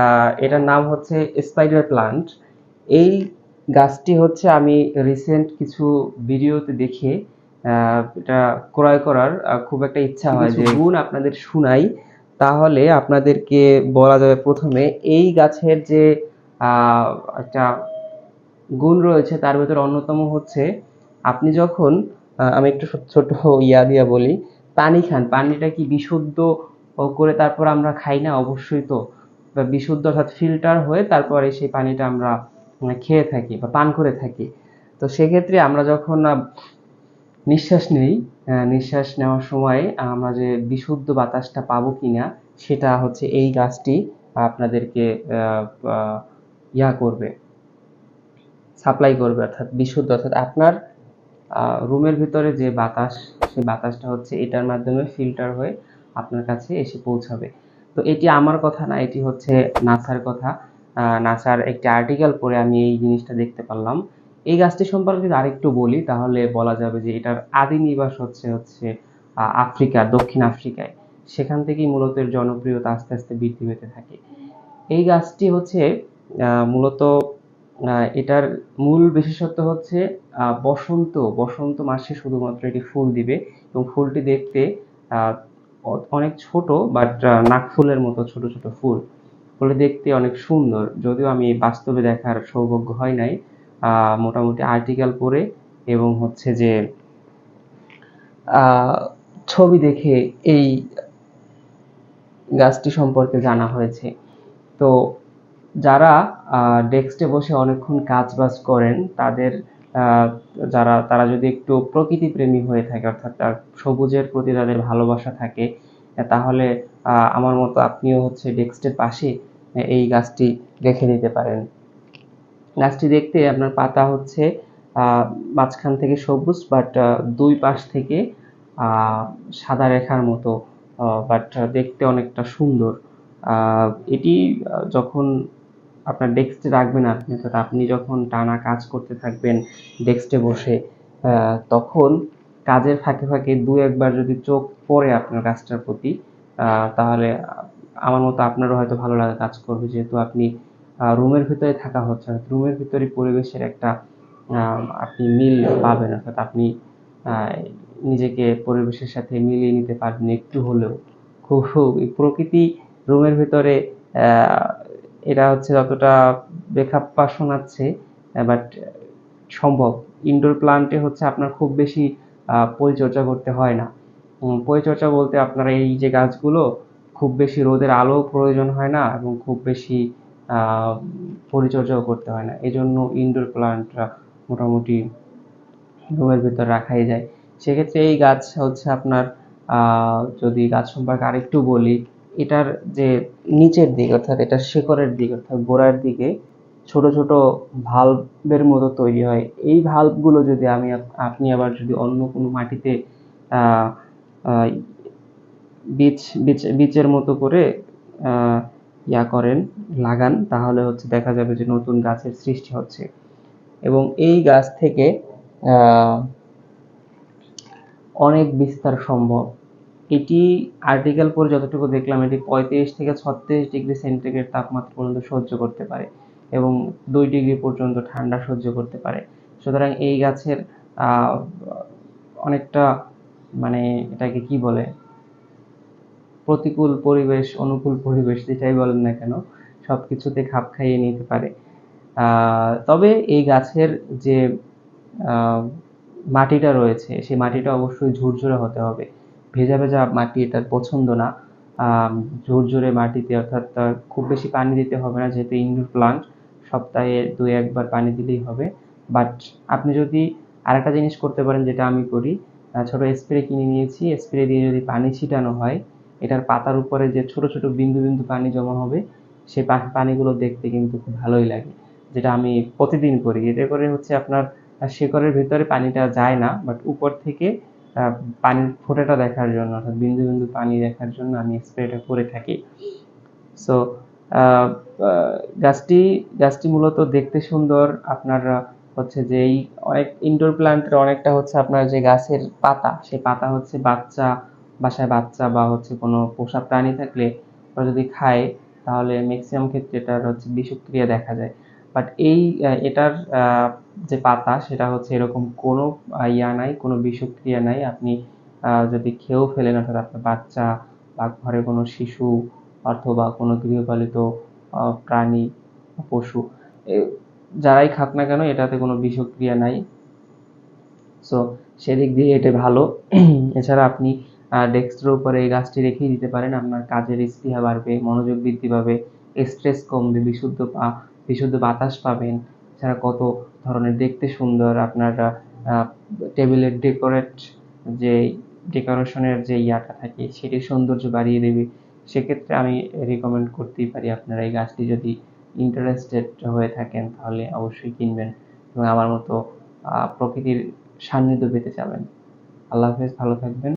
আহ, এটার নাম হচ্ছে স্পাইডার প্লান্ট এই গাছটি হচ্ছে আমি রিসেন্ট কিছু ভিডিওতে দেখে আহ, এটা ক্রয় করার খুব একটা ইচ্ছা হয় যে গুণ আপনাদের শুনাই। তাহলে আপনাদেরকে বলা যাবে প্রথমে এই গাছের যে আহ, একটা গুণ রয়েছে তার ভেতর অন্যতম হচ্ছে আপনি যখন আমি একটু ছোট ছোট ইয়া দিয়া বলি পানি খান পানিটা কি বিশুদ্ধ করে তারপর আমরা খাই না? অবশ্যই তো। বা বিশুদ্ধ অর্থাৎ ফিল্টার হয়ে তারপরে সেই পানিটা আমরা খেয়ে থাকি বা পান করে থাকি। তো সেক্ষেত্রে আমরা যখন নিঃশ্বাস নেই নিঃশ্বাস নেওয়ার সময় আমরা যে বিশুদ্ধ বাতাসটা পাবো কিনা, সেটা হচ্ছে এই গাছটি আপনাদেরকে ইয়া করবে সাপ্লাই করবে, অর্থাৎ বিশুদ্ধ। অর্থাৎ আপনার রুমের ভিতরে যে বাতাস, সেই বাতাসটা হচ্ছে এটার মাধ্যমে ফিল্টার হয়ে আপনার কাছে এসে পৌঁছাবে। তো এটি আমার কথা না, এটি হচ্ছে নাসার কথা। নাসার একটি আর্টিকেল পড়ে আমি এই জিনিসটা দেখতে পারলাম। এই গাছটি সম্পর্কে যদি আরেকটু বলি, তাহলে বলা যাবে যে এটার আদি নিবাস হচ্ছে হচ্ছে আফ্রিকা, দক্ষিণ আফ্রিকায়। সেখান থেকেই মূলত এর জনপ্রিয়তা আস্তে আস্তে বৃদ্ধি পেতে থাকে। এই গাছটি হচ্ছে মূলত এটার মূল বিশেষত্ব হচ্ছে বসন্ত বসন্ত মাসে শুধুমাত্র এটি ফুল দিবে এবং ফুলটি দেখতে অনেক ছোট বাট নাকফুলের মতো ছোট ছোট ফুল। ফুলটি দেখতে অনেক সুন্দর। যদিও আমি বাস্তবে দেখার সৌভাগ্য হয় নাই মোটামুটি আর্টিকেল পড়ে এবং হচ্ছে যে ছবি দেখে এই গাছটি সম্পর্কে জানা হয়েছে। তো যারা ডেস্কে বসে অনেকক্ষণ কাজ বাজ করেন, তাদের যারা, তারা যদি একটু প্রকৃতি প্রেমী হয়ে থাকে, অর্থাৎ তার সবুজের প্রতি তাদের ভালোবাসা থাকে তাহলে আমার মতো আপনিও হচ্ছে ডেস্কের পাশে এই গাছটি রেখে দিতে পারেন। গাছটি দেখতে আপনার পাতা হচ্ছে মাঝখান থেকে সবুজ বাট দুই পাশ থেকে সাদা রেখার মতো বাট দেখতে অনেকটা সুন্দর। এটি যখন আপনার ডেস্কে রাখবেন আপনি অর্থাৎ আপনি যখন টানা কাজ করতে থাকবেন ডেস্কে বসে তখন কাজের ফাঁকে ফাঁকে দু একবার যদি চোখ পড়ে আপনার কাজটার প্রতি তাহলে আমার মতো আপনারও হয়তো ভালো লাগা কাজ করবে, যেহেতু আপনি রুমের ভিতরে থাকা হচ্ছে রুমের ভিতরে পরিবেশের একটা আপনি মিল পাবেন, অর্থাৎ আপনি নিজেকে পরিবেশের সাথে মিলিয়ে নিতে পারবেন একটু হলেও। খুব প্রকৃতি রুমের ভিতরে এটা হচ্ছে যতটা বেখাপ্পা শোনাচ্ছে বাট সম্ভব। ইনডোর প্লান্টে হচ্ছে আপনার খুব বেশি পরিচর্যা করতে হয় না। পরিচর্যা বলতে আপনার এই যে গাছগুলো, খুব বেশি রোদের আলো প্রয়োজন হয় না এবং খুব বেশি পরিচর্যাও করতে হয় না। এজন্য ইনডোর প্লান্টরা মোটামুটি রুমের ভিতর রাখাই যায়। সেক্ষেত্রে এই গাছ হচ্ছে আপনার যদি গাছ সম্পর্কে আরেকটু বলি এটার যে নিচের দিক অর্থাৎ এটার শিকড়ের দিক অর্থাৎ গোড়ার দিকে ছোট ছোট ভাল্বের মতো তৈরি হয়। এই ভাল্বগুলো যদি আমি আপ- আপনি আবার যদি অন্য কোনো মাটিতে বীজ বীজ, বীজের মতো করে ইয়া করেন, লাগান, তাহলে হচ্ছে দেখা যাবে যে নতুন গাছের সৃষ্টি হচ্ছে। এবং এই গাছ থেকে অনেক বিস্তার সম্ভব। এটি আর্টিকেল পড়ে যতটুকু দেখলাম, এটি পঁয়ত্রিশ থেকে ছত্রিশ ডিগ্রি সেন্টিগ্রেড তাপমাত্রা পর্যন্ত সহ্য করতে পারে এবং দুই ডিগ্রি পর্যন্ত ঠান্ডা সহ্য করতে পারে। সুতরাং এই গাছের অনেকটা মানে এটাকে কি বলে? প্রতিকূল পরিবেশ, অনুকূল পরিবেশ যেটাই বলেন না কেন সব কিছুতে খাপ খাইয়ে নিতে পারে। তবে এই গাছের যে মাটিটা রয়েছে, সেই মাটিটা অবশ্যই ঝুরঝুরে হতে হবে। ভেজা ভেজা মাটি এটার পছন্দ না। আহ, ঝুরঝুরে মাটিতে অর্থাৎ আহ, খুব বেশি পানি দিতে হবে না যেহেতু ইনডোর প্লান্ট সপ্তাহে দুই একবার পানি দিলেই হবে। বাট আপনি যদি আরেকটা জিনিস করতে পারেন যেটা আমি করি ছোট স্প্রে কিনে নিয়েছি। স্প্রে দিয়ে যদি পানি ছিটানো হয় এটার পাতার উপরে যে ছোট ছোট বিন্দু বিন্দু পানি জমা হবে সেই পানিগুলো দেখতে কিন্তু খুব ভালোই লাগে যেটা আমি প্রতিদিন করি। এতে করে হচ্ছে আপনার শিকড়ের ভিতরে পানিটা যায় না বাট উপর থেকে পানির ফোঁটাটা দেখার জন্য, অর্থাৎ বিন্দু বিন্দু পানি দেখার জন্য আমি স্প্রেটা করে থাকি। সো গাছটি গাছটি মূলত দেখতে সুন্দর। আপনার, হচ্ছে যে এই অনেক ইনডোর প্ল্যান্টের অনেকটা হচ্ছে আপনার যে গাছের পাতা সেই পাতা হচ্ছে বাচ্চা, বাসায় বাচ্চা বা হচ্ছে কোনো পোষা প্রাণী থাকলে ওরা যদি খায়, তাহলে ম্যাক্সিমাম ক্ষেত্রে এটার হচ্ছে বিষক্রিয়া দেখা যায়। বাট এই এটার যে পাতা, সেটা হচ্ছে এরকম কোনো ইয়া নাই, কোনো বিষক্রিয়া নাই। আপনি যদি খেয়েও ফেলেন, অর্থাৎ আপনার বাচ্চা বা ঘরে কোনো শিশু অথবা কোনো গৃহপালিত প্রাণী পশু যারাই খাক না কেন, এটাতে কোনো বিষক্রিয়া নাই। সো সেদিক দিয়ে এটা ভালো। এছাড়া আপনি ডেস্কের উপরে এই গাছটি রেখেই দিতে পারেন। আপনার কাজের স্পৃহা বাড়বে, মনোযোগ বৃদ্ধি পাবে স্ট্রেস কমবে, বিশুদ্ধ পা- বিশুদ্ধ বাতাস পাবেন। এছাড়া কত ধরনের দেখতে সুন্দর আপনার টেবিলের ডেকোরেট যে ডেকোরেশনের যে ইয়াটা থাকে সেটির সৌন্দর্য বাড়িয়ে দেবে। সেক্ষেত্রে আমি রিকমেন্ড করতেই পারি আপনারা এই গাছটি যদি ইন্টারেস্টেড হয়ে থাকেন, তাহলে অবশ্যই কিনবেন এবং আমার মতো প্রকৃতির সান্নিধ্য পেতে চাবেন আল্লাহ হাফেজ, ভালো থাকবেন।